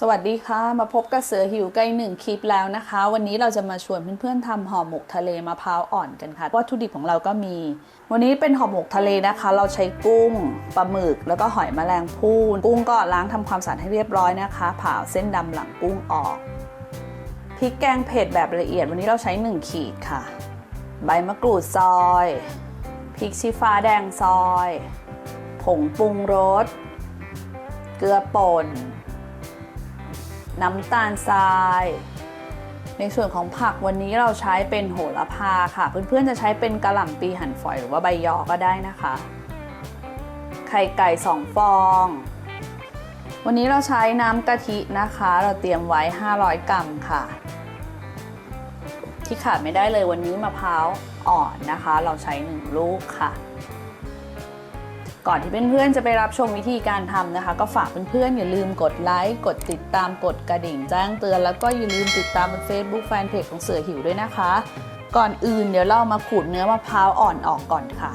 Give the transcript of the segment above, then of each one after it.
สวัสดีค่ะ มาพบกับเสือหิวใกล้หนึ่งคลิปแล้วนะคะ วันนี้เราจะมาชวนเพื่อนๆทำห่อหมกทะเลมะพร้าวอ่อนกันค่ะวัตถุดิบของเราก็มี วันนี้เป็นห่อหมกทะเลนะคะ เราใช้กุ้งปลาหมึกแล้วก็หอยแมลงภู่กุ้งก็ล้างทำความสะอาดให้เรียบร้อยนะคะผ่าเส้นดำหลังกุ้งออกพริกแกงเผ็ดแบบละเอียด วันนี้เราใช้ 1 ขีดค่ะ ใบมะกรูดซอยพริกชี้ฟ้าแดงซอย ผงปรุงรสเกลือป่น น้ำตาลทราย ในส่วนของผักวันนี้เราใช้เป็นโหระพาค่ะ เพื่อนๆจะใช้เป็นกระหล่ำปีหั่นฝอยหรือว่าใบยอก็ได้นะคะ ไข่ไก่ 2 ฟอง วันนี้เราใช้น้ำกะทินะคะ เราเตรียมไว้ 500 กรัมค่ะ ที่ขาดไม่ได้เลยวันนี้มะพร้าวอ่อนนะคะ เราใช้ 1 ลูกค่ะ ก่อนที่เพื่อนๆจะไปรับชมวิธีการทำนะคะ ก็ฝากเพื่อนๆอย่าลืมกดไลค์กดติดตามกดกระดิ่งแจ้งเตือน แล้วก็อย่าลืมติดตามบน Facebook Fanpage ของเสือหิวด้วยนะคะ ก่อนอื่นเดี๋ยวเรามาขูดเนื้อมะพร้าวอ่อนออกก่อนค่ะ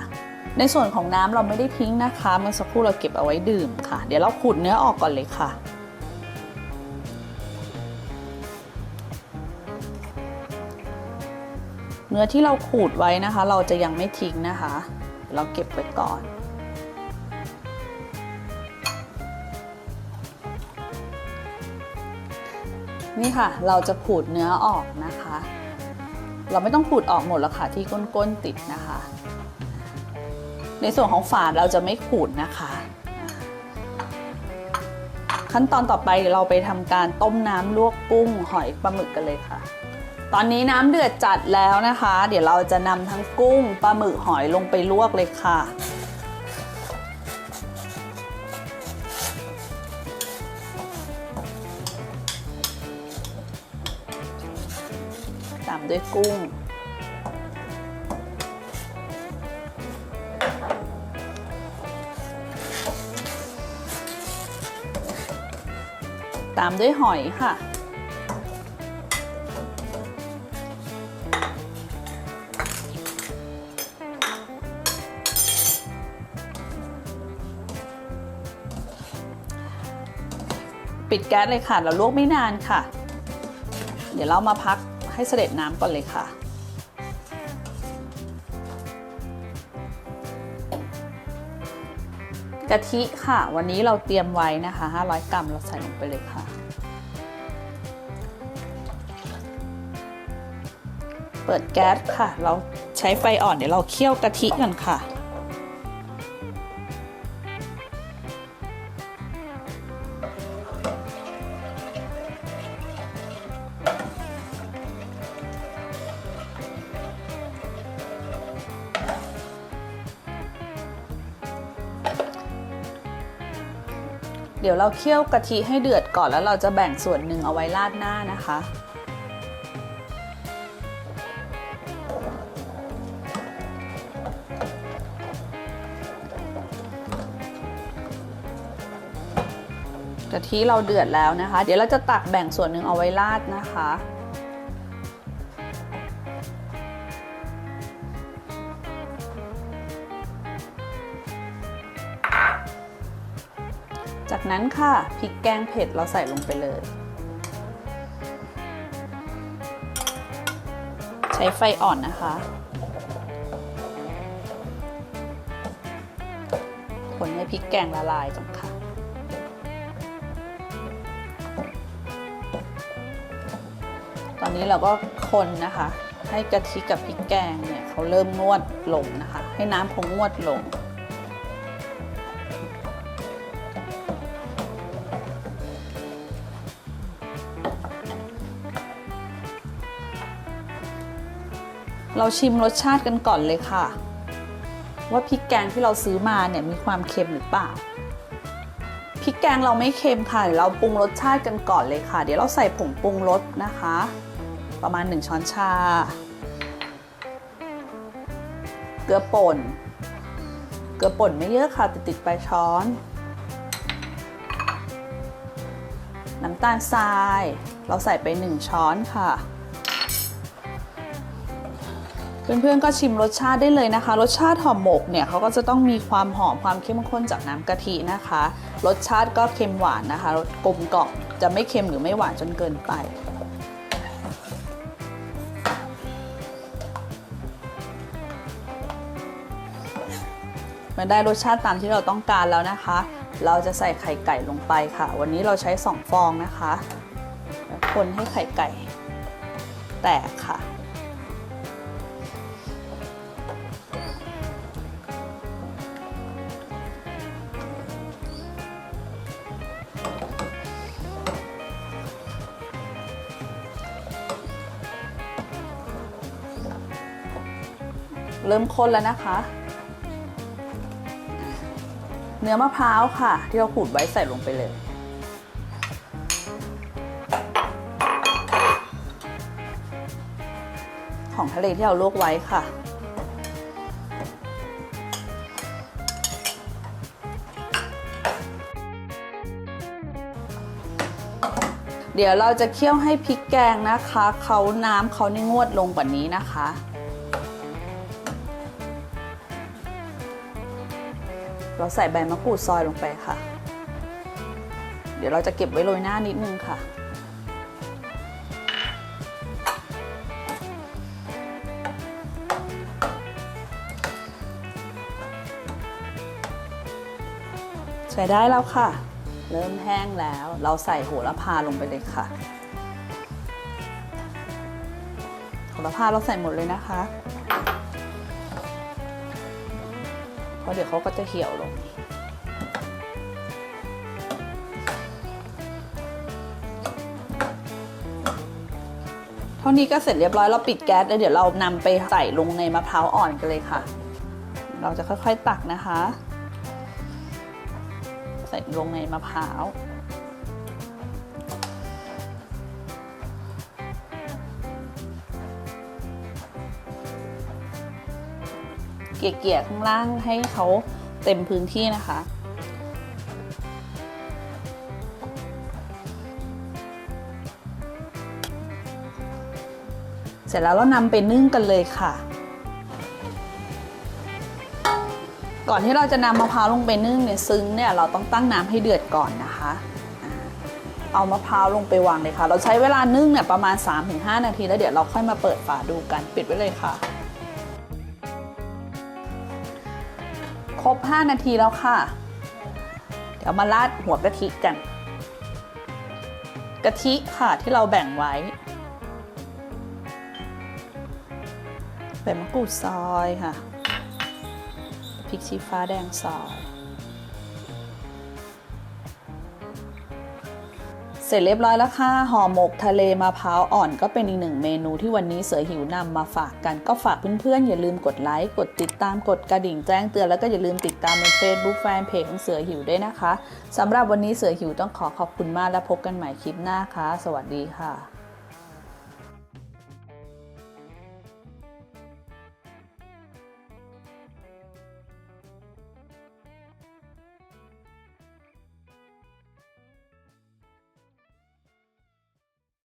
ในส่วนของน้ำเราไม่ได้ทิ้งนะคะเมื่อสักครู่เราเก็บเอาไว้ดื่มค่ะ เดี๋ยวเราขูดเนื้อออกก่อนเลยค่ะเนื้อที่เราขูดไว้นะคะ เราจะยังไม่ทิ้งนะคะ เราเก็บไว้ก่อน นี่ค่ะ เราจะขูดเนื้อออกนะคะ เราไม่ต้องขูดออกหมดแล้วค่ะที่ก้นๆติดนะคะ ในส่วนของฝาดเราจะไม่ขูดนะคะ ขั้นตอนต่อไปเดี๋ยวเราไปทำการต้มน้ำลวกกุ้งหอยปลาหมึกกันเลยค่ะ ตอนนี้น้ำเดือดจัดแล้วนะคะ เดี๋ยวเราจะนำทั้งกุ้งปลาหมึกหอยลงไปลวกเลยค่ะ ด้วยกุ้ง ตามด้วยหอยค่ะ ปิดแก๊สเลยค่ะ เราลวกไม่นานค่ะ เดี๋ยวเรามาพัก ให้เสด็จน้ำก่อนเลยค่ะ กะทิค่ะ วันนี้เราเตรียมไว้นะคะ 500 กรัมเราใส่ลงไปเลยค่ะ เปิดแก๊สค่ะ เราใช้ไฟอ่อนเดี๋ยวเราเคี่ยวกะทิกันค่ะ เดี๋ยวเราเคี่ยวกะทิให้เดือดก่อนแล้วเราจะแบ่งส่วนหนึ่งเอาไว้ราดหน้านะคะ กะทิเราเดือดแล้วนะคะ เดี๋ยวเราจะตักแบ่งส่วนหนึ่งเอาไว้ราดนะคะ นั้นค่ะพริกแกงเผ็ดเราใส่ลงไปเลย ใช้ไฟอ่อนนะคะคนให้พริกแกงละลายก่อนค่ะ ตอนนี้เราก็คนนะคะ ให้กะทิกับพริกแกงเนี่ยเขาเริ่มงวดลงนะคะ ให้น้ำเขางวดลง เราชิมรสชาติกันก่อนเลยค่ะ ว่าพริกแกงที่เราซื้อมาเนี่ยมีความเค็มหรือเปล่าพริกแกงเราไม่เค็มค่ะเดี๋ยวเราปรุงรสชาติกันก่อนเลยค่ะ เดี๋ยวเราใส่ผงปรุงรสนะคะ ประมาณ 1 ช้อนชา เกลือป่น เกลือป่นไม่เยอะค่ะติดติดๆไปช้อน น้ำตาลทราย เราใส่ไป 1 ช้อนค่ะ เพื่อนๆก็ชิมรสชาติได้เลยนะคะ รสชาติห่อหมกเนี่ยเขาก็จะต้องมีความหอมความเข้มข้นจากน้ำกะทินะคะ รสชาติก็เค็มหวานนะคะรสกลมกล่อมจะไม่เค็มหรือไม่หวานจนเกินไป มันได้รสชาติตามที่เราต้องการแล้วนะคะ เราจะใส่ไข่ไก่ลงไปค่ะ วันนี้เราใช้ 2 ฟองนะคะคนให้ไข่ไก่ แตกค่ะ เริ่มข้นแล้วนะคะ เนื้อมะพร้าวค่ะ ที่เราขูดไว้ใส่ลงไปเลยของทะเลที่เราลวกไว้ค่ะ เดี๋ยวเราจะเคี่ยวให้พริกแกงนะคะ เขาน้ำเขานี่งวดลงกว่านี้นะคะ เราใส่ใบมะกรูดซอยลงไปค่ะ เดี๋ยวเราจะเก็บไว้โรยหน้านิดนึงค่ะใช้ได้แล้วค่ะ เริ่มแห้งแล้ว เราใส่โหระพาลงไปเลยค่ะโหระพาเราใส่หมดเลยนะคะ ราะเดี๋ยวเขาก็จะเหี่ยวลง เท่านี้ก็เสร็จเรียบร้อยเราปิดแก๊สแล้วเดี๋ยวเรานำไปใส่ลงในมะพร้าวอ่อนกันเลยค่ะ เราจะค่อยๆตักนะคะ ใส่ลงในมะพร้าว เกี่ยๆข้างล่างให้เขาเต็มพื้นที่นะคะ เสร็จแล้วเรานำไปนึ่งกันเลยค่ะ ก่อนที่เราจะนำมะพร้าวลงไปนึ่งเนี่ยซึ้งเนี่ยเราต้องตั้งน้ำให้เดือดก่อนนะคะเอามะพร้าวลงไปวางเลยค่ะ เราใช้เวลานึ่งเนี่ยประมาณ 3-5 นาที แล้วเดี๋ยวเราค่อยมาเปิดฝาดูกัน ปิดไว้เลยค่ะ รบ 5 นาทีแล้วค่ะ เดี๋ยวมาราดหัวกะทิกัน กะทิค่ะที่เราแบ่งไว้ใบมะกรูดซอยค่ะพริกชี้ฟ้าแดงซอย เสร็จเรียบร้อยแล้วค่ะห่อหมกทะเลมะพร้าวอ่อนก็เป็นอีกหนึ่งเมนูที่วันนี้เสือหิวนำมาฝากกันก็ฝากเพื่อนๆ อย่าลืมกดไลค์กดติดตามกดกระดิ่งแจ้งเตือนแล้วก็อย่าลืมติดตามใน Facebook แฟนเพจของเสือหิวด้วยนะคะสำหรับวันนี้เสือหิวต้องขอขอบคุณมากและพบกันใหม่คลิปหน้าค่ะ สวัสดีค่ะ